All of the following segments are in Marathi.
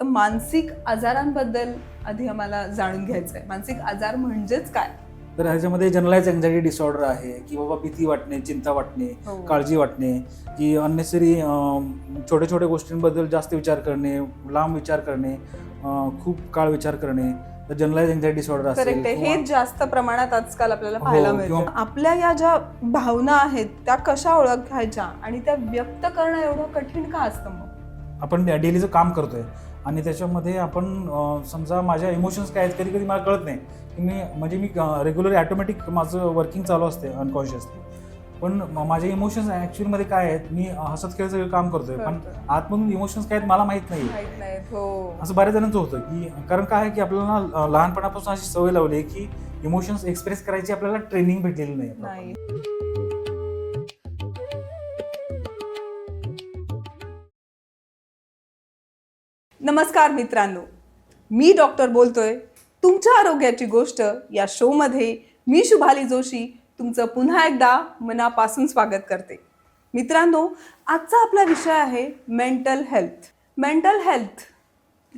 तर मानसिक आजारांबद्दल आधी आम्हाला जाणून घ्यायचं आहे मानसिक आजार म्हणजेच काय? तर ह्याच्यामध्ये जनरलाइज अँझायटी डिसऑर्डर आहे की बाबा भीती वाटणे चिंता वाटणे हो. काळजी वाटणे की अननेसरी छोट्या छोट्या गोष्टींबद्दल जास्त विचार करणे लांब विचार करणे खूप काळ विचार करणे तर जनरलाइज अँझायटी डिसऑर्डर असेल हेच जास्त प्रमाणात आजकाल आपल्याला हो, पाहायला मिळतं. आपल्या या ज्या भावना आहेत त्या कशा ओळखायच्या आणि त्या व्यक्त करणं एवढं कठीण का असतं मग? आपण डेलीचं काम करतोय. आणि त्याच्यामध्ये आपण समजा माझ्या इमोशन्स काय आहेत कधी कधी मला कळत नाही. की मी म्हणजे मी रेग्युलर ॲटोमॅटिक माझं वर्किंग चालू असते अनकॉन्शियसली पण माझे इमोशन्स ॲक्च्युअलमध्ये काय आहेत मी हसत खेळत सगळं काम करतोय पण. आतमधून इमोशन्स काय आहेत मला माहीत नाही. हो. असं बऱ्याच जणांचं होतं की कारण काय आहे की आपल्याला लहानपणापासून अशी सवय लावली आहे की इमोशन्स एक्सप्रेस करायची आपल्याला ट्रेनिंग भेटलेली नाही. नमस्कार मित्रांनो. मी डॉक्टर बोलतोय. तुमच्या आरोग्याची गोष्ट या शोमध्ये मी शुभाली जोशी तुमचं पुन्हा एकदा मनापासून स्वागत करते. मित्रांनो आजचा आपला विषय आहे मेंटल हेल्थ मेंटल हेल्थ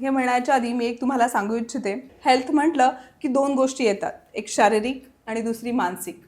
हे म्हणायच्या आधी मी एक तुम्हाला सांगू इच्छिते. हेल्थ म्हटलं की दोन गोष्टी येतात. एक शारीरिक आणि दुसरी मानसिक.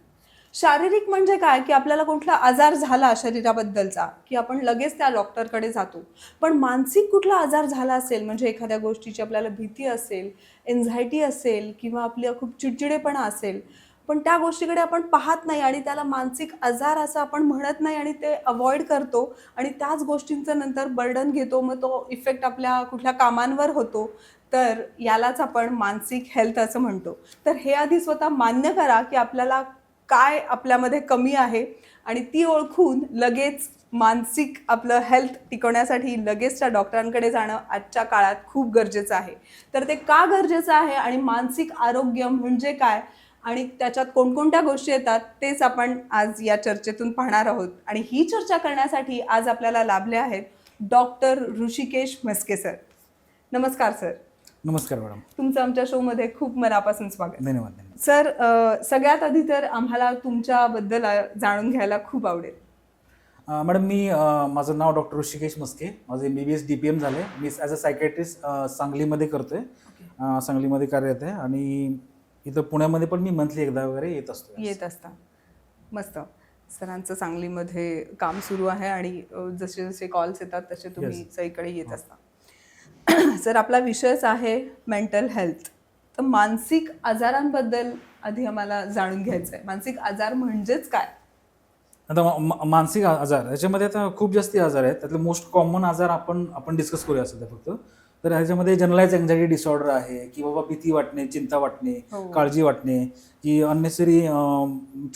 शारीरिक म्हणजे काय? की आपल्याला कुठला आजार झाला शरीराबद्दलचा की आपण लगेच त्या डॉक्टरकडे जातो. पण मानसिक कुठला आजार झाला असेल म्हणजे एखाद्या गोष्टीची आपल्याला भीती असेल एन्झायटी असेल किंवा आपल्या खूप चिडचिडेपणा असेल पण त्या गोष्टीकडे आपण पाहत नाही आणि त्याला मानसिक आजार असं आपण म्हणत नाही आणि ते अवॉइड करतो आणि त्याच गोष्टींचं नंतर बर्डन घेतो मग तो इफेक्ट आपल्या कुठल्या कामांवर होतो. तर यालाच आपण मानसिक हेल्थ असं म्हणतो. तर हे आधी स्वतः मान्य करा की आपल्याला काय आपल्यामध्ये कमी आहे आणि ती ओळखून लगेच मानसिक आपलं हेल्थ टिकवण्यासाठी लगेच त्या डॉक्टरांकडे जाणं आजच्या काळात खूप गरजेचं आहे. तर ते का गरजेचं आहे आणि मानसिक आरोग्य म्हणजे काय? आणि त्याच्यात कोणकोणत्या गोष्टी येतात तेच आपण आज या चर्चेतून पाहणार आहोत. आणि ही चर्चा करण्यासाठी आज आपल्याला लाभले आहेत डॉक्टर ऋषिकेश म्हस्के सर नमस्कार सर नमस्कार मॅडम. तुमचं आमच्या शोमध्ये खूप मनापासून स्वागत. धन्यवाद धन्यवाद. सर सगळ्यात आधी तर आम्हाला तुमच्याबद्दल जाणून घ्यायला खूप आवडेल. मॅडम मी माझं नाव डॉक्टर ऋषिकेश मस्के. माझं M B B S D P M झालं आहे मी ॲज अ सायकॅट्रिस्ट सांगलीमध्ये करतोय. अं, सांगलीमध्ये कार्यरत आहे आणि इथं पुण्यामध्ये पण मी मंथली एकदा वगैरे येत असतो येत असता. मस्त. सरांचं सांगलीमध्ये काम सुरू आहे आणि जसे जसे कॉल्स येतात तसे तुम्ही. सगळीकडे येत असता. सर आपला विषयच आहे मेंटल हेल्थ तर मानसिक आजारांबद्दल आधी आम्हाला जाणून घ्यायचं आहे मानसिक आजार म्हणजेच काय? आता मानसिक आजार. याच्यामध्ये आता खूप जास्ती आजार आहेत. त्यातले मोस्ट कॉमन आजार आपण आपण डिस्कस करूया सध्या फक्त. तर ह्याच्यामध्ये जनरलाइज अँझायटी डिसऑर्डर आहे की बाबा भीती वाटणे चिंता वाटणे हो. काळजी वाटणे की अननेसरी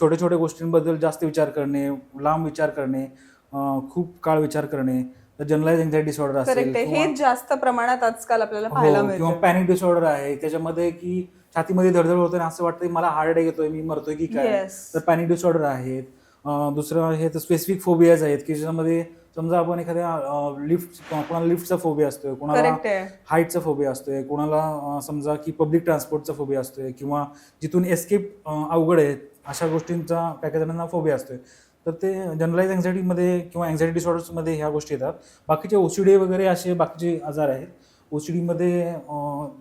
छोट्या छोट्या गोष्टींबद्दल जास्त विचार करणे लांब विचार करणे खूप काळ विचार करणे. तर जनरलाइज अँझायटी डिसऑर्डर असेल किंवा- हेच जास्त प्रमाणात आजकाल आपल्याला पाहायला हो, किंवा मिळतं पॅनिक डिसऑर्डर आहे. त्याच्यामध्ये की छातीमध्ये धडधड होते असं वाटतं मला हार्ट अटॅक येतोय मी मरतोय की काय. तर पॅनिक डिसऑर्डर आहेत. दुसरं आहे तर स्पेसिफिक फोबियाज आहेत की ज्याच्यामध्ये समजा आपण एखाद्या लिफ्ट कोणाला लिफ्टचा फोबिया असतोय कोणाला हाईटचा फोबिया असतोय कोणाला समजा की पब्लिक ट्रान्सपोर्टचा फोबिया असतोय किंवा जिथून एस्केप अवघड आहे अशा गोष्टींचा काही जणांना फोबिया असतोय. तर ते जनरलाइज अँझायटीमध्ये किंवा अँझायटी डिसऑर्डर्समध्ये ह्या गोष्टी येतात. बाकीचे ओसीडी वगैरे असे बाकीचे आजार आहेत. ओसीडीमध्ये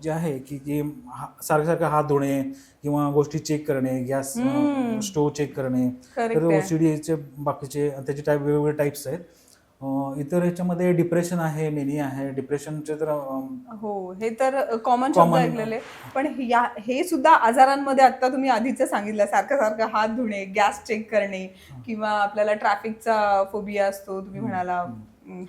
जे आहे की जे हा- सारखं सारखं हात धुणे किंवा गोष्टी चेक करणे गॅस हम्म. स्टोव चेक करणे. तर आहे. ओसीडीचे बाकीचे त्याचे टाईप वेगवेगळे टाईप्स आहेत. इतर ह्याच्यामध्ये डिप्रेशन आहे मेनी आहे. डिप्रेशनचे तर हो हे तर कॉमन शब्द Common. ऐकलेले. पण हे- या हे सुद्धा आजारांमध्ये आता तुम्ही आधीच सांगितलं सारखं सारखं हात धुणे गॅस चेक करणे किंवा आपल्याला ट्रॅफिकचा फोबिया असतो तुम्ही म्हणाला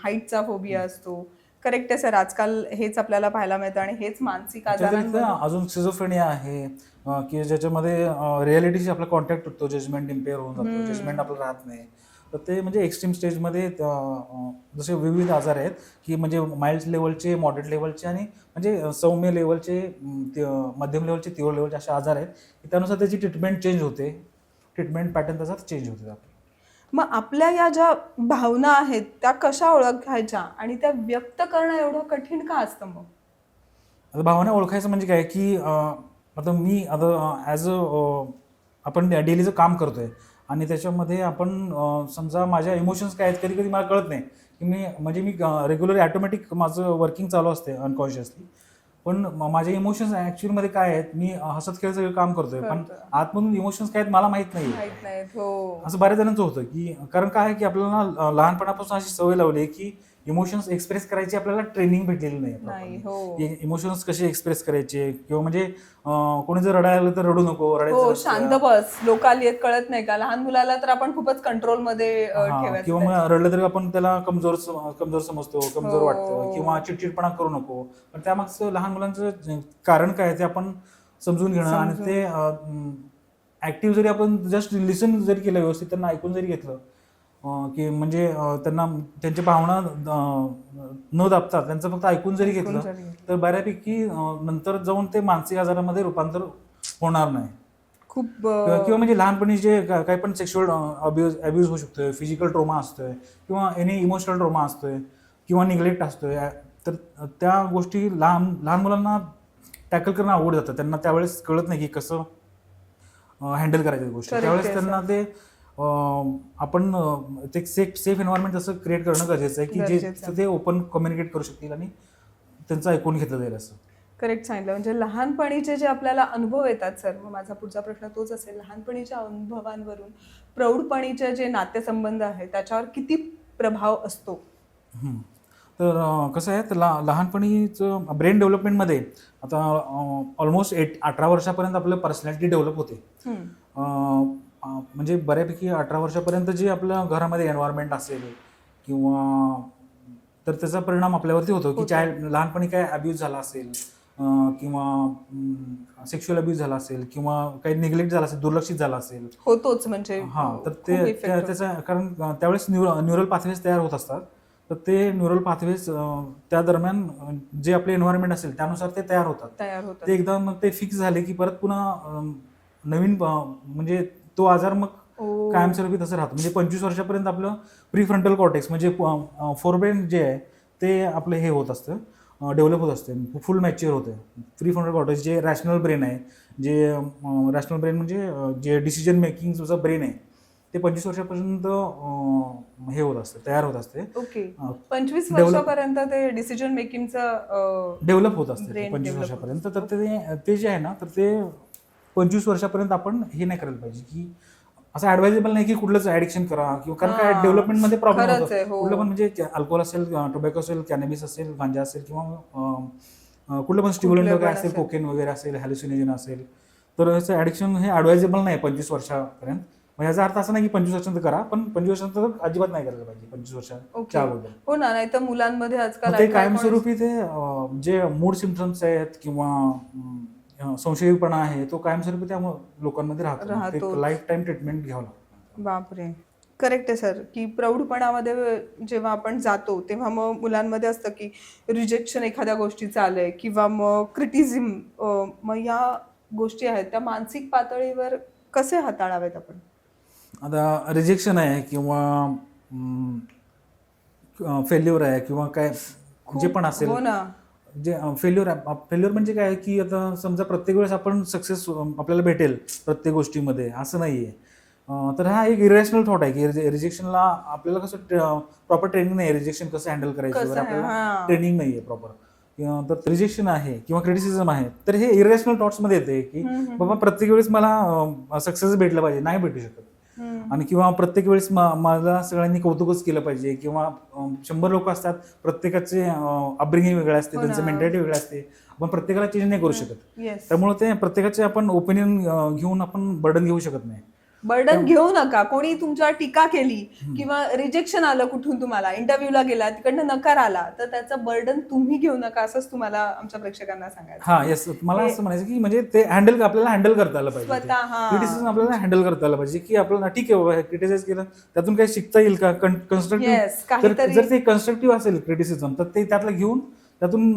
हाईटचा फोबिया असतो. करेक्ट आहे सर आजकाल हेच आपल्याला पाहायला मिळतं आणि हेच मानसिक आजारांमध्ये अजून सिझोफ्रेनिया आहे अं, की ज्याच्यामध्ये रियालिटीशी आपला कॉन्टॅक्ट तुटतो जजमेंट इम्पेअर होऊन जातो. जजमेंट आपलं राहत नाही. तर ते म्हणजे एक्स्ट्रीम स्टेजमध्ये जसे विविध आजार आहेत की म्हणजे माइल्ड लेवलचे मॉडरेट लेवलचे आणि म्हणजे सौम्य लेवलचे मध्यम लेवलचे तीव्र लेवलचे असे आजार आहेत. की त्यानुसार त्याची ट्रीटमेंट चेंज होते. ट्रीटमेंट पॅटर्न त्याचा चेंज होते आपली. मग आपल्या या ज्या भावना आहेत त्या कशा ओळखायच्या आणि त्या व्यक्त करणं एवढं कठीण का असतं मग? आता भावना ओळखायचं म्हणजे काय की आता मी आता ॲज अ आपण डेलीचं काम करतोय आणि त्याच्यामध्ये आपण समजा माझ्या इमोशन्स काय आहेत कधी कधी मला कळत नाही. की मी म्हणजे मी रेग्युलर ऑटोमॅटिक माझं वर्किंग चालू असते अनकॉन्शियसली पण माझे इमोशन्स ॲक्च्युअलमध्ये काय आहेत मी हसत खेळत सगळं काम करतोय पण. आतमधून इमोशन्स काय आहेत मला माहीत नाही हो. असं बऱ्याच जणांचं होतं की कारण काय आहे की आपल्याला लहानपणापासून अशी सवय लावली आहे की इमोशन्स एक्सप्रेस करायची आपल्याला ट्रेनिंग भेटलेली नाही. हो इमोशन्स कसे एक्सप्रेस करायचे किंवा म्हणजे कोणी जर रडायला आलं तर रडू नको हो रडायचं शांत नसतं. बस लोक आली कळत नाही का लहान मुलाला तर आपण खूपच कंट्रोलमध्ये हा, किंवा. मग रडलं तरी आपण त्याला कमजोर कमजोर समजतो कमजोर हो. वाटतं किंवा चिडचिडपणा करू नको पण त्यामागचं लहान मुलांचं कारण काय आहे ते आपण समजून घेणं आणि. ते ऍक्टिव्ह जरी आपण जस्ट लिसन जरी केलं व्यवस्थित त्यांना ऐकून जरी घेतलं की म्हणजे त्यांना त्यांच्या भावना न दाबता त्यांचं फक्त ऐकून जरी घेतलं. तर बऱ्यापैकी नंतर जाऊन ते मानसिक आजारामध्ये रूपांतर होणार नाही. खूप किंवा म्हणजे लहानपणी जे काही पण सेक्शुअल अब्युज अब्यूज होऊ शकतोय फिजिकल ट्रोमा असतोय किंवा एनी इमोशनल ट्रोमा असतोय किंवा निग्लेक्ट असतोय तर त्या गोष्टी लहान लहान मुलांना टॅकल करणं अवघड जातं. त्यांना त्यावेळेस कळत नाही की कसं हँडल करायच्या गोष्टी. त्यावेळेस त्यांना ते आपण ते सेफ सेफ एन्व्हायरमेंट तसं क्रिएट करणं गरजेचं आहे की जे आहे. ते ओपन कम्युनिकेट करू शकतील आणि त्यांचं ऐकून घेतलं जाईल असं. करेक्ट सांगितलं. म्हणजे लहानपणीचे जे आपल्याला अनुभव येतात सर मग माझा पुढचा प्रश्न तोच असेल. लहानपणीच्या अनुभवांवरून प्रौढपणीचे जे नातेसंबंध आहेत त्याच्यावर किती प्रभाव असतो. तर कसं आहे तर ला लहानपणीचं ब्रेन डेव्हलपमेंटमध्ये आता ऑलमोस्ट एट अठरा वर्षापर्यंत आपलं पर्सनॅलिटी डेव्हलप होते. म्हणजे बऱ्यापैकी अठरा वर्षापर्यंत जे आपल्या घरामध्ये एन्व्हायरमेंट असेल किंवा तर त्याचा परिणाम आपल्यावरती होतो की. चाइल्ड लहानपणी काय अब्यूज झाला असेल किंवा सेक्शुअल अब्यूज झाला असेल किंवा काही निग्लेक्ट झाला असेल दुर्लक्षित झाला असेल होतोच म्हणजे हा तर ते. त्याचा कारण त्यावेळेस न्यूर न्यूरल पाथवेज तयार होत असतात तर ते न्यूरल पाथवेज त्या दरम्यान जे आपले एन्व्हायरमेंट असेल त्यानुसार ते तयार होतात तयार होतात ते एकदा मग ते फिक्स झाले की परत पुन्हा नवीन म्हणजे तो आजार मग. कायमस्वरूपी तसं राहतो. म्हणजे पंचवीस वर्षापर्यंत आपलं प्री फ्रंटल कॉर्टेक्स म्हणजे फोरब्रेन जे आहे ते आपलं हे होत असतं डेव्हलप होत असते. फुल मॅच्युअर होते. प्री फ्रंटल कॉर्टेक्स जे रॅशनल ब्रेन आहे जे रॅशनल ब्रेन म्हणजे जे डिसिजन मेकिंगचं ब्रेन आहे ते पंचवीस वर्षापर्यंत हे होत असते तयार होत असते. ओके. पंचवीस वर्षापर्यंत ते डिसिजन मेकिंगचं डेव्हलप होत असते पंचवीस वर्षापर्यंत. तर ते ते जे आहे ना तर ते पंचवीस वर्षापर्यंत आपण हे नाही करायला पाहिजे की असं ऍडवायजेबल नाही की कुठलंच ऍडिक्शन करा किंवा कारण काय. डेव्हलपमेंटमध्ये प्रॉब्लेम होतो. कुठलं पण म्हणजे अल्कोहोल असेल टोबॅको असेल कॅनबिस असेल गांजा असेल किंवा कुठलं पण स्टिम्युलंट वगैरे असेल. कोकेन वगैरे असेल हॅल्युसिनेजन असेल तर याचं ऍडिक्शन हे ऍडवायजेबल नाही पंचवीस वर्षापर्यंत मग याचा अर्थ असा नाही की पंचवीस वर्षांत करा पण पंचवीस वर्षांत अजिबात नाही करायला पाहिजे पंचवीस वर्षाच्या अगोदर हो ना नाही तर मुलांमध्ये आजकाल ते कायमस्वरूपी ते जे मूड सिमटम्स आहेत किंवा संशयीपणा आहे तो कायमस्वरूपी त्या लोकांमध्ये राहतो. राहतो. लाईफ टाईम ट्रीटमेंट घ्यावं लागतं. बापरे. करेक्ट आहे सर की प्रौढपणामध्ये जेव्हा आपण जातो तेव्हा मग मुलांमध्ये असतं की रिजेक्शन एखाद्या गोष्टीचं आलंय किंवा मग क्रिटिझम मग या गोष्टी आहेत. त्या मानसिक पातळीवर कसे हाताळावेत आपण? आता रिजेक्शन आहे किंवा फेल्युअर आहे किंवा काय जे पण असेल. हो ना. जे फेल्युअर फेल्युअर म्हणजे काय की आता समजा प्रत्येक वेळेस आपण सक्सेस आपल्याला भेटेल प्रत्येक गोष्टीमध्ये असं नाही आहे तर हा एक इरेशनल थॉट आहे की रिजेक्शनला आपल्याला कसं प्रॉपर ट्रेनिंग नाही रिजेक्शन कसं हँडल करायचं वगैरे आपल्याला. ट्रेनिंग नाही आहे प्रॉपर तर रिजेक्शन आहे किंवा क्रिटिसिझम आहे तर हे इरेशनल थॉट्समध्ये येते की बाबा प्रत्येक वेळेस मला सक्सेस भेटलं पाहिजे नाही भेटू शकत. आणि किंवा प्रत्येक वेळेस मला सगळ्यांनी कौतुकच केलं पाहिजे किंवा शंभर लोक असतात प्रत्येकाचे अपब्रिंगिंग वेगळे असते हो त्यांचं. मेंटॅलिटी वेगळं असते. आपण प्रत्येकाला चेंज नाही करू शकत. त्यामुळे ते प्रत्येकाचे आपण ओपिनियन घेऊन आपण बर्डन घेऊ शकत नाही. बर्डन घेऊ नका. कोणी तुमच्यावर टीका केली किंवा रिजेक्शन आलं कुठून तुम्हाला? इंटरव्ह्यूला गेला तिकडनं नकार आला तर त्याचं बर्डन तुम्ही घेऊ नका असंच तुम्हाला आमच्या प्रेक्षकांना सांगायचं. हा येस मला असं म्हणायचं की म्हणजे ते हँडल आपल्याला हँडल करता आलं पाहिजे. स्वतः हा. क्रिटिसिझम आपल्याला हँडल करता आलं पाहिजे की आपल्याला ठीक आहे बाबा क्रिटिसाइज केलं त्यातून काही शिकता येईल का? कन्स्ट्रक्टिव्ह जर ते कन्स्ट्रक्टिव्ह असेल क्रिटिसिझम तर ते त्यातलं घेऊन त्यातून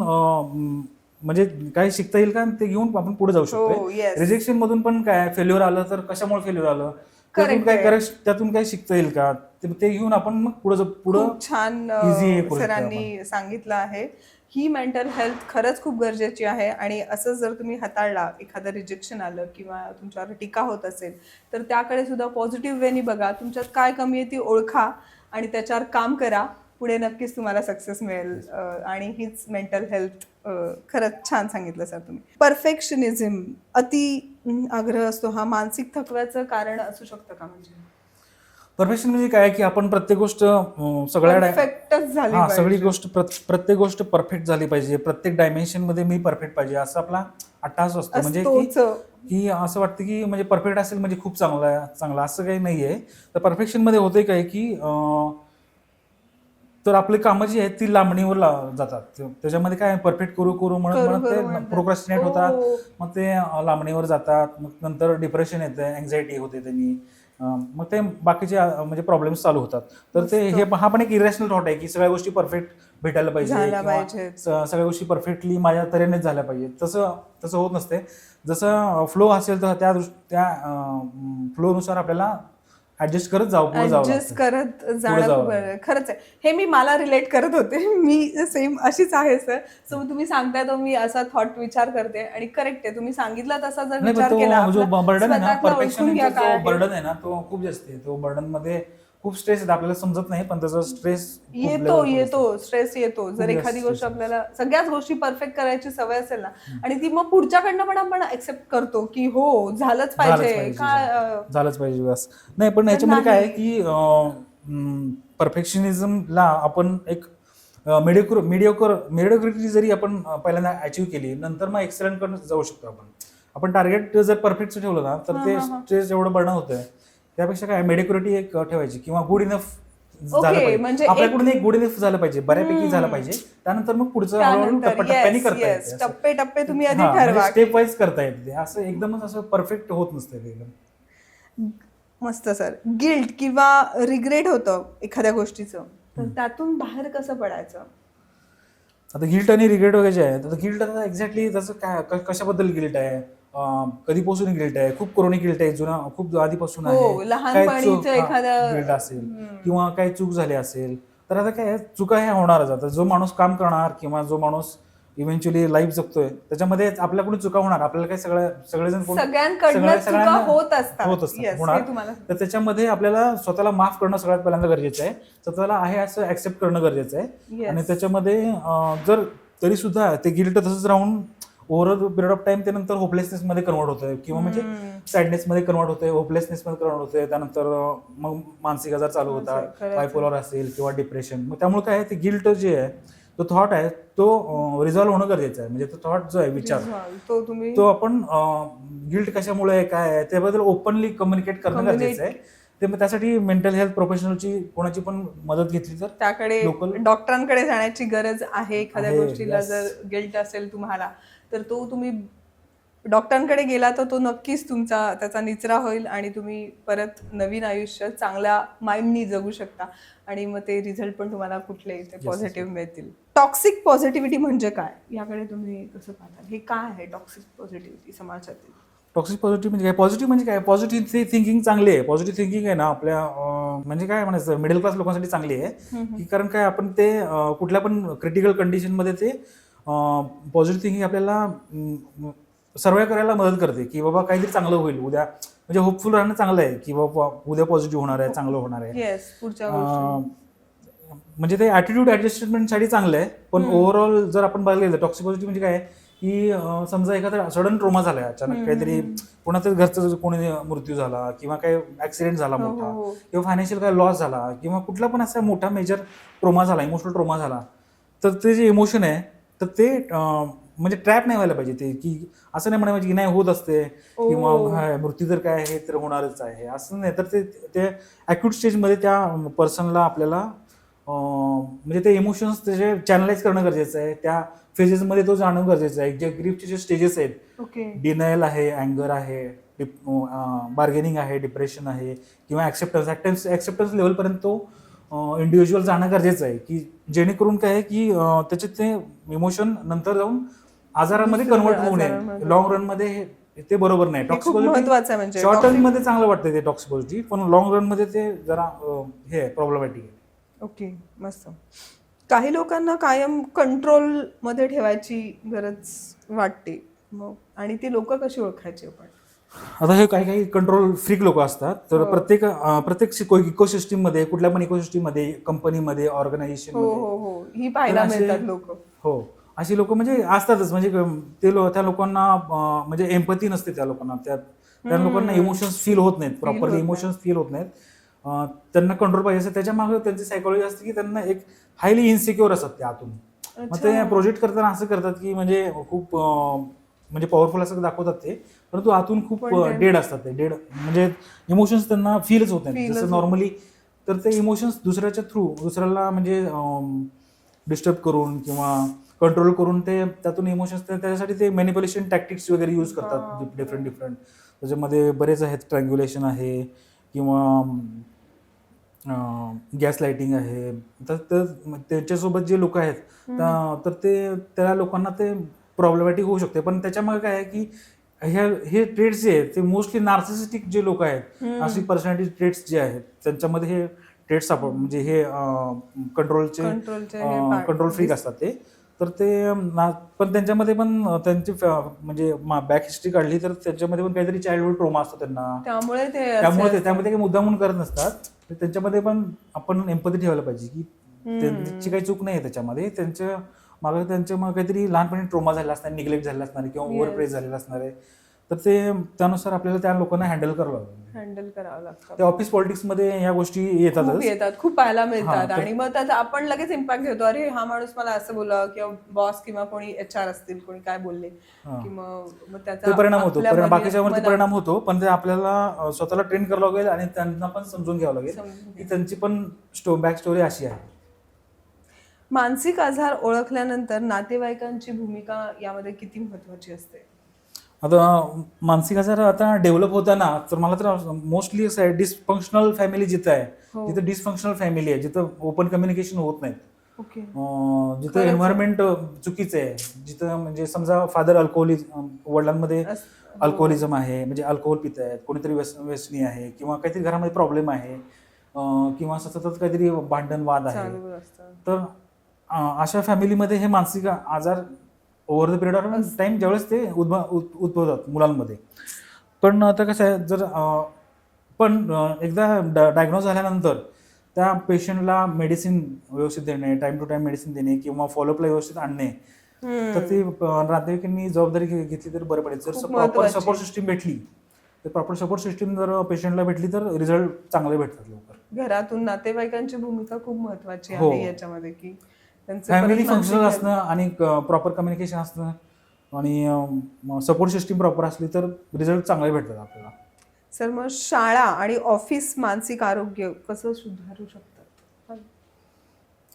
म्हणजे काही शिकता येईल का? ते घेऊन आपण पुढे जाऊ हो, शकतो yes. रिजेक्शन मधून पण काय? फेल्युअर आलं तर कशामुळे फेल्युअर आलं? त्यातून काय. करायचं? त्यातून काय शिकता येईल का? ते ते घेऊन आपण मग पुढे पुढं खूप छान easy अ, करू शकतो सरांनी सांगितलं आहे. ही मेंटल हेल्थ खरंच खूप गरजेची आहे. आणि असं जर तुम्ही हाताळला एखादं रिजेक्शन आलं किंवा तुमच्यावर टीका होत असेल तर त्याकडे सुद्धा पॉझिटिव्ह वेनी बघा. तुमच्यात काय कमी आहे ती ओळखा आणि त्याच्यावर काम करा. पुढे नक्कीच तुम्हाला सक्सेस मिळेल. आणि हीच मेंटल हेल्थ खरंच छान सांगितलं सर तुम्ही. परफेक्शनिझम अति आग्रह असतो. हा मानसिक थकव्याचं कारण असू शकतं का म्हणजे? परफेक्शन म्हणजे काय? की आपण प्रत्येक गोष्ट सगळ्या सगळी. गोष्ट प्रत- प्रत्येक गोष्ट परफेक्ट झाली पाहिजे. प्रत्येक डायमेन्शनमध्ये मी परफेक्ट पाहिजे. असं आपला अट्टास असतो. म्हणजे की असं वाटतं की म्हणजे परफेक्ट असेल म्हणजे खूप चांगलं चांगलं. असं काही नाहीये. तर परफेक्शनमध्ये होते काय? की अं, तर आपली कामं जी आहेत ती लांबणीवर ला- जातात. त्याच्यामध्ये काय परफेक्ट करू करू म्हणत करू म्हणत करू ते म्हणतात. प्रोक्रस्टिनेट हो. होतात. मग ते अं, लांबणीवर जातात. मग नंतर डिप्रेशन येतं अँझायटी होते त्यांनी. अं, मग ते बाकीचे अं, म्हणजे प्रॉब्लेम्स चालू होतात. तर ते हे हा पण एक इरेशनल थॉट आहे की सगळ्या गोष्टी परफेक्ट भेटायला पाहिजे किंवा. स- सगळ्या गोष्टी परफेक्टली माझ्या तऱ्हेनेच झाल्या पाहिजेत तसं तसं होत नसते. जसं फ्लो असेल तर त्या दृष्ट त्या फ्लोनुसार आपल्याला ऍडजस्ट करत पुढे जावं ऍडजस्ट. करत जाणं खूप. खरंच आहे. हे मी मला रिलेट करत होते. मी सेम अशीच आहे सर सो तुम्ही सांगताय तो मी असा थॉट विचार करते आणि करेक्ट आहे. तुम्ही सांगितला तसा जर विचार केला बर्डन आहे ना परफेक्शन. बर्डन आहे ना तो खूप जास्त आहे. तो बर्डनमध्ये खूप स्ट्रेस आहे आपल्याला समजत नाही पण त्याचा स्ट्रेस येतो येतो स्ट्रेस येतो. जर एखादी गोष्ट आपल्याला सगळ्याच गोष्टी परफेक्ट करायची सवय असेल ना आणि ती मग पुढच्याकडनं पण आपण एक्सेप्ट करतो की हो झालंच पाहिजे. अं, झालंच पाहिजे बस. नाही पण याच्यामध्ये काय आहे की परफेक्शनिझमला आपण एक मेडिओकर मेडिओकर मेडिओक्रिटी जरी आपण पहिल्यांदा अचीव केली नंतर मग एक्सलंटकडे जाऊ शकतो आपण. आपण टार्गेट जर परफेक्ट ठेवलं ना तर ते स्ट्रेस एवढं बर्न होतंय. त्यापेक्षा काय मेडिक्युरिटी एक ठेवायची किंवा गुड इनफ झालं Okay, पाहिजे. म्हणजे एक- आपल्याकडून एक गुड इनफ झालं पाहिजे बऱ्यापैकी झालं पाहिजे. त्यानंतर मग पुढचं हळूहळू त्यानंतर टप्प्याटप्प्याने yes, करता yes, येते असं. टप्पे टप्पे तुम्ही आधी म्हणजे ठरवा. स्टेप वाईज करता येते ते. असं एकदमच असं परफेक्ट होत नसतं ते एकदम. मस्त सर. गिल्ट किंवा रिग्रेट होतं एखाद्या गोष्टीचं. तर त्यातून बाहेर कसं पडायचं? आता गिल्ट आणि रिग्रेट वगैरे जे आहे गिल्ट आता एक्झॅक्टली त्याचं काय क- कशाबद्दल गिल्ट आहे? कधीपासून गिल्ट आहे? खूप क्रोनिक गिल्ट आहे जुना खूप आधीपासून हो, आहे. लहानपणीचं एखादं- गिल्ट असेल किंवा काही चूक झाली असेल तर आता काय चुका ह्या होणारच. आता जो माणूस काम करणार किंवा जो माणूस इव्हेंच्युअली लाईफ जगतोय त्याच्यामध्ये आपल्याकडून चुका होणार. आपल्याला काय सगळ्या सगळेजण कोण- सगळ्यांकडनं सगळ्या- चुका सगळ्यांना होत असतात. होत असतात. Yes, होणार. हे तुम्हाला- तर त्याच्यामध्ये आपल्याला स्वतःला माफ करणं सगळ्यात पहिल्यांदा गरजेचं आहे. स्वतःला आहे असं ऍक्सेप्ट करणं गरजेचं आहे. Yes. आणि त्याच्यामध्ये अं, जर तरी सुद्धा ते गिल्ट तसंच राहून ओव्हर पिरियड ऑफ टाइम ते नंतर होपलेसनेस मध्ये कन्वर्ट होतंय किंवा म्हणजे सॅडनेस मध्ये कन्वर्ट होते होपलेसनेस मध्ये कन्वर्ट होते त्यानंतर मग मानसिक आजार चालू होतात खरंच आहे. बायपोलर असेल किंवा डिप्रेशन मग त्यामुळे काय आहे ते गिल्ट जे आहे तो थॉट आहे तो रिझॉल्व्ह होणं गरजेचं आहे म्हणजे तो थॉट जो आहे विचार. तो तुम्ही तो आपण गिल्ट कशामुळे आहे काय आहे त्याबद्दल ओपनली कम्युनिकेट करणं. गरजेचं आहे ते मग त्यासाठी मेंटल हेल्थ प्रोफेशनलची कोणाची पण मदत घेतली तर त्याकडे डॉक्टरांकडे जाण्याची गरज आहे एखाद्या गोष्टीला. जर गिल्ट असेल तुम्हाला तर तो तुम्ही डॉक्टरांकडे गेला तर तो नक्कीच तुमचा त्याचा निचरा होईल आणि तुम्ही परत नवीन आयुष्य चांगल्या माइंडनी जगू शकता. आणि मग ते रिझल्ट पण तुम्हाला कुठले ते. पॉझिटिव्ह मिळतील. टॉक्सिक पॉझिटिव्हिटी म्हणजे काय? याकडे तुम्ही कसं पाहता? हे काय आहे टॉक्सिक पॉझिटिव्हिटी समाजातील? टॉक्सिक पॉझिटिव्ह म्हणजे काय? पॉझिटिव्ह म्हणजे काय? पॉझिटिव्ह थिंकिंग चांगली आहे. पॉझिटिव्ह थिंकिंग आहे ना आपल्या म्हणजे काय म्हणायचं? मिडल क्लास लोकांसाठी चांगली आहे. की कारण काय? आपण ते कुठल्या पण क्रिटिकल कंडिशनमध्ये ते पॉझिटिव्ह थिंकिंग आपल्याला सर्वाईव्ह करायला मदत करते की बाबा काहीतरी चांगलं होईल उद्या म्हणजे होपफुल राहणं चांगलं आहे की बाबा उद्या पॉझिटिव्ह होणार आहे चांगलं होणार आहे. म्हणजे ते ऍटिट्यूड ऍडजस्टमेंटसाठी चांगलं आहे पण ओव्हरऑल जर आपण बघायला गेलं टॉक्सिक पॉझिटिव्ह म्हणजे काय की समजा एखादा सडन ट्रोमा झालाय अचानक काहीतरी कोणाचं घरचं कोणी मृत्यू झाला किंवा काही ऍक्सिडेंट झाला हो, मोठा हो. किंवा फायनान्शियल काय लॉस झाला किंवा कुठला पण असा मोठा मेजर ट्रोमा झाला इमोशनल ट्रोमा झाला तर ते जे इमोशन आहे तर ते म्हणजे ट्रॅप नाही व्हायला पाहिजे ते की असं नाही म्हणायला पाहिजे की नाही होत असते किंवा. हा, मृत्यू जर काय आहे तर होणारच आहे असं नाही. तर ते ते अॅक्यूट स्टेजमध्ये त्या पर्सनला आपल्याला म्हणजे ते इमोशन्स त्याचे चॅनलाइज करणं गरजेचं आहे त्या फेजेसमध्ये तो जाणं गरजेचं आहे. जे ग्रीफचे जे स्टेजेस आहेत डिनायल आहे अँगर आहे बार्गेनिंग आहे डिप्रेशन आहे किंवा ऍक्सेप्टन्स ऍक्सेप्टन्स ऍक्सेप्टन्स लेवलपर्यंत तो इंडिव्हिज्युअल जाणं गरजेचं आहे की जेणेकरून काय आहे की त्याचे ते इमोशन नंतर जाऊन आजारामध्ये कन्वर्ट होऊ नये. लॉंग रनमध्ये ते बरोबर नाही. म्हणजे शॉर्ट टर्ममध्ये चांगलं वाटतं ते टॉक्सिकोलॉजी पण लॉंग रनमध्ये ते जरा हे प्रॉब्लेमॅटिक आहे. ओके मस्त. काही लोकांना कायम कंट्रोलमध्ये ठेवायची गरज वाटते. मग आणि ती लोक कशी ओळखायची आपण? आता हे काही काही कंट्रोल फ्रीक लोक असतात. तर हो. प्रत्येक अं, प्रत्येक इकोसिस्टीममध्ये कुठल्या पण इकोसिस्टीममध्ये कंपनीमध्ये ऑर्गनायझेशन हो हो. हो ही पाहायला तर असे- मिळतात लोक. हो. अशी लोक म्हणजे असतातच. म्हणजे क- ते लो त्या लोकांना अं, म्हणजे एम्पथी नसते त्या लोकांना. त्या त्या. लोकांना इमोशन्स फील होत नाहीत. होत प्रॉपरली. इमोशन्स फील होत नाहीत. अं, त्यांना कंट्रोल पाहिजे असतं. त्याच्यामागे त्यांची सायकोलॉजी असते की त्यांना एक हायली इन्सिक्युअर असतात ते आतून. मग ते. प्रोजेक्ट करताना असं करतात की म्हणजे खूप अं, म्हणजे पॉवरफुल असं दाखवतात ते परंतु आतून खूप डेड असतात ते. डेड म्हणजे इमोशन्स त्यांना फीलच होत नाही जसं नॉर्मली तर ते इमोशन्स दुसऱ्याच्या थ्रू दुसऱ्याला म्हणजे डिस्टर्ब करून किंवा कंट्रोल करून ते त्यातून इमोशन्स त्याच्यासाठी ते मॅनिप्युलेशन टॅक्टिक्स वगैरे यूज करतात. डिफरंट डिफरंट त्याच्यामध्ये बरेच आहेत. ट्रँग्युलेशन आहे किंवा गॅस लाइटिंग आहे. तर त्याच्यासोबत जे लोक आहेत तर ते त्या लोकांना ते प्रॉब्लेमॅटिक होऊ शकते पण त्याच्यामागे काय आहे की ह्या हे ट्रेड्स जे आहेत ते मोस्टली नार्सिसिस्टिक जे लोक आहेत. अशी पर्सनॅलिटी ट्रेड्स जे आहेत त्यांच्यामध्ये हे ट्रेड्स सापड म्हणजे हे कंट्रोलचे कंट्रोल फ्रीक असतात ते तर ते ना- पण त्यांच्यामध्ये पण त्यांची म्हणजे बॅक हिस्ट्री काढली तर त्याच्यामध्ये पण काहीतरी चाइल्डहुड ट्रोमा असतो त्यांना त्यामुळे ते. त्यामध्ये काही मुद्दामून करत नसतात तर त्यांच्यामध्ये पण आपण एम्पथी ठेवायला पाहिजे की. त्यांची काही चूक नाही त्याच्यामध्ये त्यांच्या मागे त्यांच्या मग काहीतरी लहानपणी ट्रोमा झाला असणार निग्लेक्ट झाला असणार किंवा. ओव्हर प्रेस झालेला असणार आहे. तर ते त्यानुसार आपल्याला त्या लोकांना हँडल करावं लागेल हँडल करावं लागतं. ते ऑफिस पॉलिटिक्समध्ये या गोष्टी खूप येतातच येतात खूप पाहायला मिळतात. आणि मग त्याचा आपण लगेच इम्पॅक्ट घेतो. अरे हा माणूस मला असं बोला किंवा बॉस किंवा कोणी एच आर असतील कोणी काय बोलले. की मग त्याचा ते परिणाम होतो. बाकीच्यावरती परिणाम होतो पण ते आपल्याला स्वतःला ट्रेन करावं लागेल आणि त्यांना पण समजून घ्यावं लागेल की त्यांची पण स्टो बॅक स्टोरी अशी आहे. मानसिक आजार ओळखल्यानंतर नातेवाईकांची भूमिका यामध्ये किती महत्वाची असते आता मानसिक आजार आता डेव्हलप होताना तर मला तर मोस्टली असं आहे डिसफंक्शनल फॅमिली जिथं आहे. जिथं डिसफंक्शनल फॅमिली आहे जिथं ओपन कम्युनिकेशन होत नाही ओके अं, जिथं. एन्व्हायरमेंट चुकीचं आहे जिथं म्हणजे समजा फादर अल्कोहोलिज वडिलांमध्ये. अल्कोहोलिझम आहे म्हणजे अल्कोहोल पित आहेत कोणीतरी व्यस व्यसनी आहे किंवा काहीतरी घरामध्ये प्रॉब्लेम आहे किंवा सतत काहीतरी भांडण वाद आहे तर अशा फॅमिलीमध्ये हे मानसिक आजार over the period of time ज्यावेळेस ते उद्भव उद- उद्भवतात मुलांमध्ये पण आता कसं आहे जर पण एकदा डायग्नोज झाल्यानंतर त्या पेशंटला मेडिसिन व्यवस्थित देणे टाइम टू टाइम मेडिसिन देणे किंवा फॉलोअपला व्यवस्थित आणणे. तर ते नातेवाईकांनी जबाबदारी घेतली तर बरं पडेल जर प्रॉपर. सपोर्ट सिस्टीम भेटली तर प्रॉपर सपोर्ट सिस्टीम जर पेशंटला भेटली तर रिझल्ट चांगले भेटतात लवकर घरातून नातेवाईकांची भूमिका खूप महत्वाची हो. आहे याच्यामध्ये की फॅमिली फंक्शनल असणं आणि प्रॉपर कम्युनिकेशन असणं आणि सपोर्ट सिस्टीम प्रॉपर असली तर रिझल्ट चांगले भेटतात आपल्याला. सर मग शाळा आणि ऑफिस मानसिक आरोग्य कसं सुधारू शकतात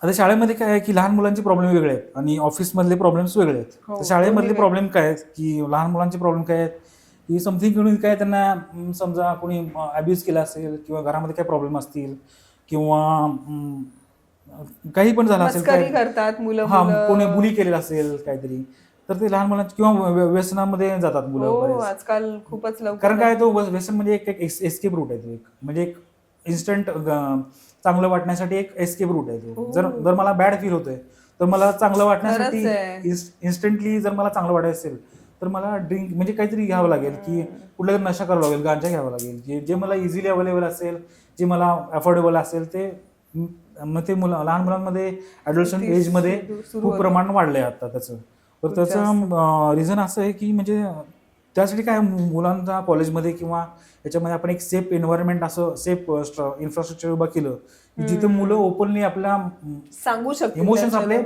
आता शाळेमध्ये काय आहे की लहान मुलांचे प्रॉब्लेम वेगळे आहेत आणि ऑफिसमधले प्रॉब्लेम्स वेगळे आहेत. हो, तर शाळेमधले प्रॉब्लेम काय आहेत की लहान मुलांचे प्रॉब्लेम काय आहेत? की समथिंग कोणी काय त्यांना समजा कोणी अब्यूज केला असेल किंवा घरामध्ये काय प्रॉब्लेम असतील किंवा काही पण झालं असेल मस्करी करतात मुलं हा मुलं. कोणी बुली केलेलं असेल काहीतरी तर ते लहान मुलांचे किंवा व्य- व्यसनामध्ये जातात मुलं हो बरेच. आजकाल खूपच लवकर कारण काय तो व्यस- व्यसन म्हणजे एक एस्केप रूट आहे तो एक म्हणजे एक इन्स्टंट चांगलं वाटण्यासाठी एक एस्केप रूट आहे तो हो. जर जर मला बॅड फील होतोय तर मला चांगलं वाटण्यासाठी खरंच आहे. इन्स्टंटली जर मला चांगलं वाटायचं असेल तर मला ड्रिंक म्हणजे काहीतरी घ्यावं लागेल की कुठला तरी नशा करावं लागेल गांजा घ्यावं लागेल जे जे मला इझिली अवेलेबल असेल जे मला अफोर्डेबल असेल ते म- मग ते मुलं लहान मुलांमध्ये ॲडल्शन ते एजमध्ये खूप. प्रमाण वाढलंय आता त्याचं. तर त्याचं रिझन असं आहे की म्हणजे त्यासाठी काय मुलांचा कॉलेजमध्ये किंवा याच्यामध्ये आपण एक सेफ एन्व्हायरमेंट असं सेफ इन्फ्रास्ट्रक्चर उभं केलं जिथे मुलं ओपनली आपल्या सांगू शकतील त्याच्या आपले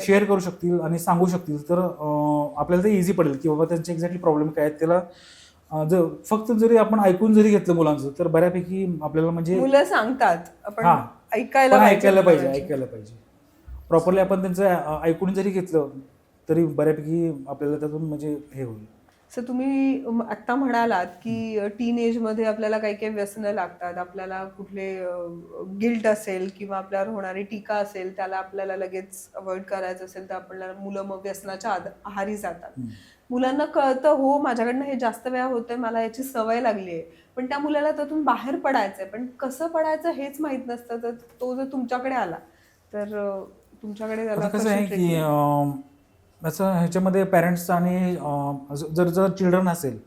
शेअर करू शकतील आणि सांगू शकतील. तर आपल्याला ते इझी पडेल की बाबा त्यांचे एक्झॅक्टली प्रॉब्लेम काय आहेत त्याला जर फक्त जरी आपण ऐकून जरी घेतलं मुलांचं तर बऱ्यापैकी आपल्याला म्हणजे मुलं सांगतात आपण हा. ऐकायला पण ऐकायला पाहिजे मुलांची. ऐकायला पाहिजे प्रॉपरली आपण त्यांचं ऐकून जरी घेतलं तरी बऱ्यापैकी आपल्याला त्यातून म्हणजे हे होईल सर तुम्ही आत्ता म्हणालात की टीन एजमध्ये आपल्याला काही काही व्यसनं लागतात आपल्याला कुठले गिल्ट असेल किंवा आपल्यावर होणारी टीका असेल त्याला आपल्याला लगेच अवॉइड करायचं असेल तर आपल्याला मुलं मग व्यसनाच्या आद- आहारी जातात हम्म. मुलांना कळतं हो माझ्याकडनं हे जास्त वेळा होतंय मला याची सवय लागली आहे पण त्या मुलाला त्यातून बाहेर पडायचंय. पण कसं पडायचं हेच माहीत नसतं तर तो जर तुमच्याकडे आला तर तुमच्याकडे त्याला कसं आहे की असं ह्याच्यामध्ये पॅरेंट्स आणि जर जर चिल्ड्रन असेल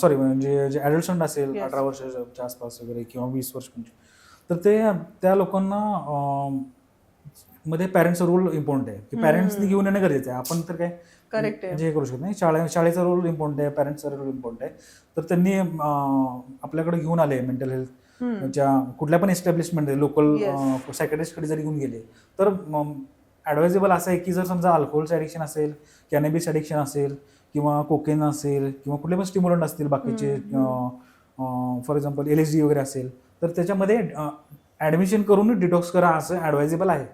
सॉरी म्हणजे जे ॲडल्टंट असेल. अठरा वर्षाच्या आसपास वगैरे किंवा वीस वर्ष पंचवीस तर ते त्या लोकांना मध्ये पॅरेंट्सचा रोल इम्पॉर्टंट आहे. की पॅरेंट्सनी घेऊन येणं गरजेचं आहे. आपण तर काय करेक्ट आहे. करू शकत नाही. शाळे शाळेचा रोल इम्पॉर्टंट आहे पॅरेंट्सचा रोल इम्पॉर्टंट आहे. तर त्यांनी आपल्याकडे घेऊन आले मेंटल हेल्थ ज्या कुठल्या पण एस्टॅब्लिशमेंट लोकल. सायकॅट्रिस्टकडे जरी घेऊन गेले तर ॲडवायजेबल असं आहे की जर समजा अल्कोहोलचं ॲडिक्शन असेल कॅनेबिस ॲडिक्शन असेल किंवा कोकेन असेल किंवा कुठले पण स्टिम्युलंट असतील बाकीचे for example L S D वगैरे असेल तर त्याच्यामध्ये ॲडमिशन करून डिटॉक्स करा असं ॲडवायजेबल आहे.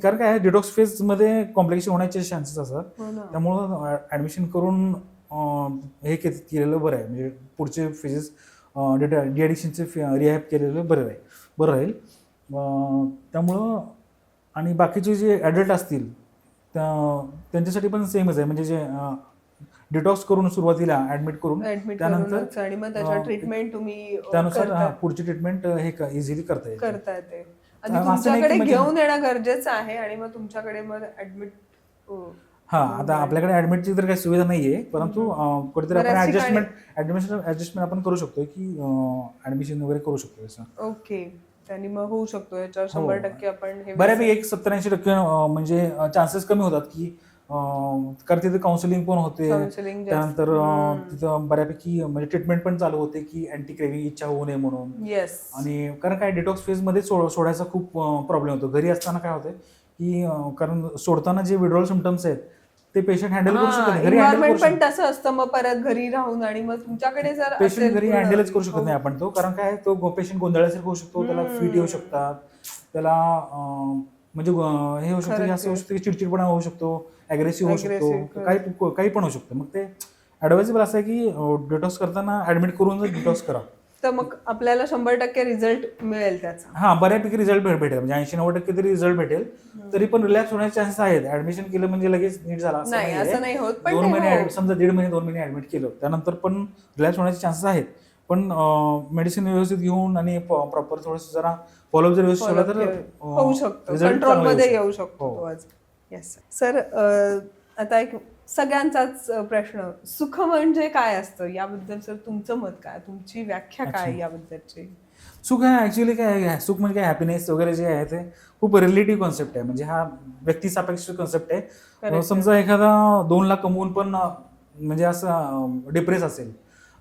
कारण काय डिटॉक्स फेजमध्ये कॉम्प्लिकेशन होण्याचे चान्सेस असतात. हो त्यामुळं ॲडमिशन करून हे केलेलं बरं आहे. म्हणजे पुढचे फेजेस डी ॲडिक्शनचे रिहॅब केलेलं बरं आहे. बरं राहील. त्यामुळं आणि बाकीचे जे ॲडल्ट असतील त्या त्यांच्यासाठी पण सेमच आहे. म्हणजे जे डिटॉक्स करून सुरुवातीला ॲडमिट करून ऍडमिट त्यानंतर आणि मग त्याच्या ट्रीटमेंट तुम्ही त्यानुसार करता- हा, पुढची ट्रीटमेंट हे इझिली करता येईल करता येते. असं आणि नाही की तुमच्याकडे म्हणजे- घेऊन येणं गरजेचं आहे आणि मग तुमच्याकडे मग ऍडमिट हा. आता आपल्याकडे ऍडमिटची तर काही सुविधा नाहीये परंतु अं, कुठेतरी आपण बऱ्याच ऍडजस्टमेंट ऍडमिशन ऍडजस्टमेंट आपण करू शकतो की ऍडमिशन वगैरे करू शकतो असं. ओके. त्यांनी मग होऊ शकतो. याच्यावर हो. शंभर टक्के आपण हे बऱ्यापैकी एक सत्तर ऐंशी टक्के अं, म्हणजे चान्सेस कमी होतात की कारण तिथे काउन्सिलिंग पण होते. त्यानंतर तिथं बऱ्यापैकी म्हणजे ट्रीटमेंट पण चालू होते की अँटी क्रेविंग इच्छा होऊ नये म्हणून. येस आणि कारण काय डिटॉक्स फेजमध्ये सोड सोडायचा खूप प्रॉब्लेम होतो. घरी असताना काय होतं की कारण सोडताना जे विड्रॉल सिमटम्स आहेत ते पेशंट हँडल करू शकत नाही. पण तसं असतं. मग परत घरी राहून आणि मग तुमच्याकडे जर पेशंट घरी हँडलच करू शकत हो. नाही आपण तो. कारण काय तो पेशंट गोंधळासारखं होऊ शकतो त्याला फिट येऊ शकतात. त्याला म्हणजे हे होऊ शकतं असं होऊ. शकतं की चिडचिडपणा होऊ शकतो. अग्रेसिव्ह होऊ शकतो Aggressive, काही काही पण होऊ शकतं. मग ते ऍडवायजेबल असं आहे की डिटॉक्स करताना ऍडमिट करून डिटॉक्स करा. तर मग आपल्याला शंभर टक्के रिझल्ट मिळेल त्याचा. हा बऱ्यापैकी रिझल्ट भेटेल. म्हणजे ऐंशी नव्वद टक्के तरी रिझल्ट भेटेल. तरी पण रिलॅक्स होण्याचे चान्सेस आहेत. ऍडमिशन केलं म्हणजे लगेच नीट झाला असं नाही नाहीये. असं नाही होत पण दोन ते महिने हो. ad- समजा दीड महिने दोन महिने ऍडमिट केलं त्यानंतर पण रिलॅक्स होण्याचे चान्सेस आहेत. पण मेडिसिन व्यवस्थित घेऊन आणि प्रॉपर थोडस जरा फॉलोअप जर व्यवस्थित ठेवला तर होऊ शकतो. result कंट्रोल चांगला मध्ये येऊ शकतो. हो. तो आज. येस सर आता एक सगळ्यांचाच प्रश्न. सुख म्हणजे काय असतं? याबद्दल सर तुमचं मत काय? तुमची व्याख्या काय. याबद्दलची? सुख आहे ऍक्च्युली काय सुख म्हणजे काय? हॅपीनेस वगैरे जे आहे ते खूप रिलेटिव्ह कॉन्सेप्ट आहे. म्हणजे हा व्यक्ती सापेक्ष कॉन्सेप्ट आहे. समजा एखादा दोन लाख कमवून पण म्हणजे असं डिप्रेस असेल.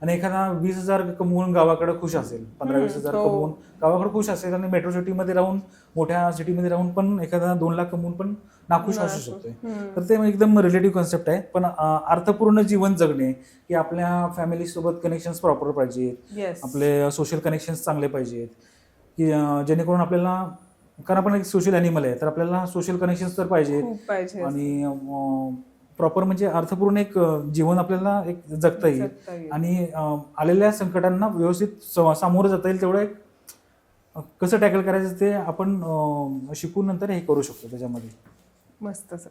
आणि एखादा वीस हजार कमवून गावाकडे खुश असेल पंधरा वीस हजार हो. कमवून गावाकडे खुश असेल आणि मेट्रो सिटीमध्ये राहून मोठ्या सिटीमध्ये राहून पण एखादा दोन लाख कमवून पण नाखुश असू शकतोय. तर ते एकदम रिलेटिव्ह कॉन्सेप्ट आहे. पण अं, अर्थपूर्ण जीवन जगणे की आपल्या फॅमिली सोबत कनेक्शन प्रॉपर पाहिजेत. आपले सोशल कनेक्शन्स चांगले पाहिजेत. की अं, जेणेकरून आपल्याला कारण आपण एक सोशल अॅनिमल आहे तर आपल्याला सोशल कनेक्शन्स तर पाहिजे खूप पाहिजे आणि प्रॉपर म्हणजे अर्थपूर्ण एक जीवन आपल्याला एक जगता येईल. आणि आलेल्या संकटांना व्यवस्थित सामोरं जाता येईल तेवढं एक कसं टॅकल करायचं ते आपण शिकून नंतर हे करू शकतो त्याच्यामध्ये. मस्त सर.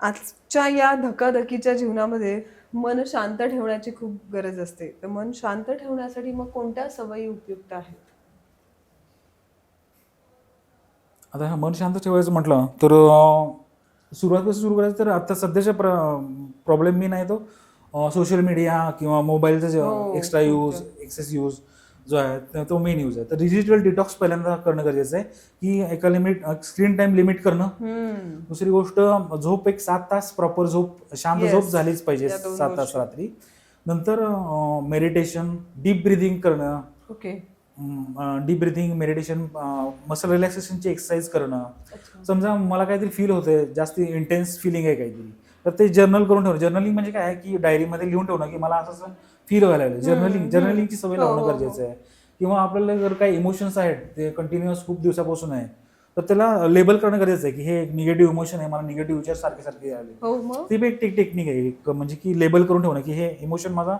आजच्या या धकाधकीच्या जीवनामध्ये मन शांत ठेवण्याची खूप गरज असते. तर मन शांत ठेवण्यासाठी मग कोणत्या सवयी उपयुक्त आहेत? आता हा मन शांत ठेवायचं म्हटलं तर अं, सुरुवात कसं सुरू करायचं तर आता सध्याच्या प्र प्रॉब्लेम मी नाही तो सोशल मीडिया किंवा मोबाईलचा हो, एक्स्ट्रा यूज एक्सेस यूज जो आहे त- मेन यूज आहे तर डिजिटल डिटॉक्स पहिल्यांदा करणं गरजेचं आहे की एका लिमिट स्क्रीन टाइम लिमिट करणं. दुसरी गोष्ट झोप एक सात तास प्रॉपर झोप शांत. झोप झालीच पाहिजे सात तास. रात्री नंतर मेडिटेशन डीप ब्रिदिंग करणं okay deep breathing meditation muscle रिलॅक्सेशनची exercise करणं. समजा मला काहीतरी फील होतंय जास्त इंटेन्स फिलिंग आहे काहीतरी. तर ते जर्नल करून ठेवणं. जर्नलिंग म्हणजे काय आहे की डायरीमध्ये लिहून ठेवणं की मला असं असं फील व्हायला लागलं जर्नलिंग. जर्नलिंगची सवय हो, लावणं हो, हो. गरजेचं आहे. किंवा आपल्याला जर काही इमोशन्स आहेत ते कंटिन्युअस खूप दिवसापासून आहे तर त्याला लेबल करणं गरजेचं आहे की हे निगेटिव्ह इमोशन आहे मला निगेटिव्ह विचार सारखे सारखे आले ती एक टेक टेक्निक आहे. एक म्हणजे की लेबल करून ठेवणं की हे इमोशन माझा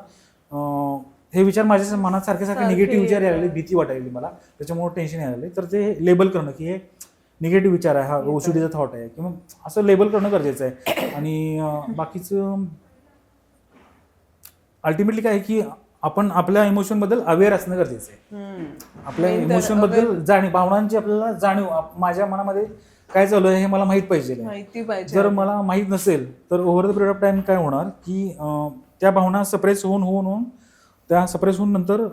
हे विचार माझ्या मनात सारखे सारखे. निगेटिव्ह विचार यायला लागले. भीती वाटायली मला. त्याच्यामुळे टेन्शन यायला लागले. तर ते लेबल करणं की हे निगेटिव्ह विचार आहे हा. ओसीडीचा थॉट आहे. किंवा असं लेबल करणं गरजेचं आहे. आणि बाकीचं अल्टिमेटली काय आहे की आपण आपल्या इमोशनबद्दल अवेअर असणं गरजेचं आहे. आपल्या इमोशनबद्दल जाणीव भावनांची आपल्याला जाणीव माझ्या मनामध्ये काय चालू आहे हे मला माहीत पाहिजे. जर मला माहीत नसेल तर over the period of time काय होणार की त्या भावना सप्रेस होऊन होऊन होऊन त्या सप्रेस होऊन नंतर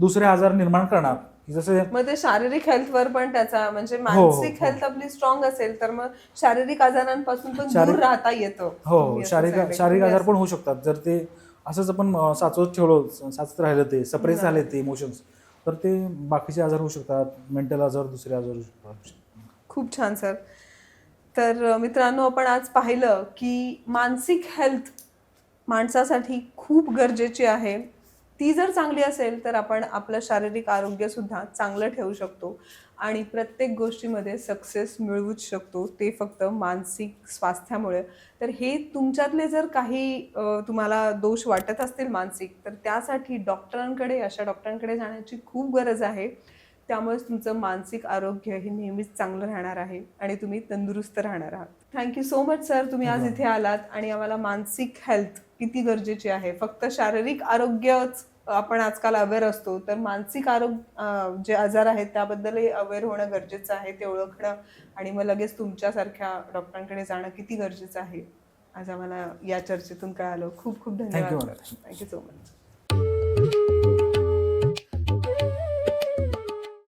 दुसरे आजार निर्माण करणार. जसे मग ते शारीरिक हेल्थवर पण त्याचा म्हणजे हो, मानसिक हो. हेल्थ आपली स्ट्रॉंग असेल तर मग शारीरिक आजारांपासून पण दूर राहता येतं. हो शारीरिक. शारीरिक आजार पण होऊ शकतात. जर ते असंच आपण साचवत ठेवलं साचत राहिलं ते सप्रेस झाले ते इमोशन्स तर ते बाकीचे आजार होऊ शकतात. मेंटल आजार दुसरे आजार होऊ शकतात. खूप छान सर तर मित्रांनो आपण आज पाहिलं की मानसिक हेल्थ माणसासाठी खूप गरजेची आहे. ती जर चांगली असेल तर आपण आपलं शारीरिक आरोग्य सुद्धा चांगलं ठेवू शकतो. आणि प्रत्येक गोष्टीमध्ये सक्सेस मिळवूच शकतो. ते फक्त मानसिक स्वास्थ्यामुळे. तर हे तुमच्यातले जर काही तुम्हाला दोष वाटत असतील मानसिक तर त्यासाठी डॉक्टरांकडे अशा डॉक्टरांकडे जाण्याची खूप गरज आहे. त्यामुळेच तुमचं मानसिक आरोग्य हे नेहमीच चांगलं राहणार आहे आणि तुम्ही तंदुरुस्त राहणार आहात. थँक्यू सो मच सर तुम्ही आज इथे आलात आणि आम्हाला मानसिक हेल्थ किती गरजेची आहे? फक्त शारीरिक आरोग्यच आपण आजकाल अवेअर असतो तर मानसिक आरोग्य जे आजार आहेत त्याबद्दलही अवेअर होणं गरजेचं आहे ते ओळखणं आणि मग लगेच तुमच्यासारख्या डॉक्टरांकडे जाणं किती गरजेचं आहे? आज आम्हाला या चर्चेतून कळालं. खूप खूप धन्यवाद. Thank you so much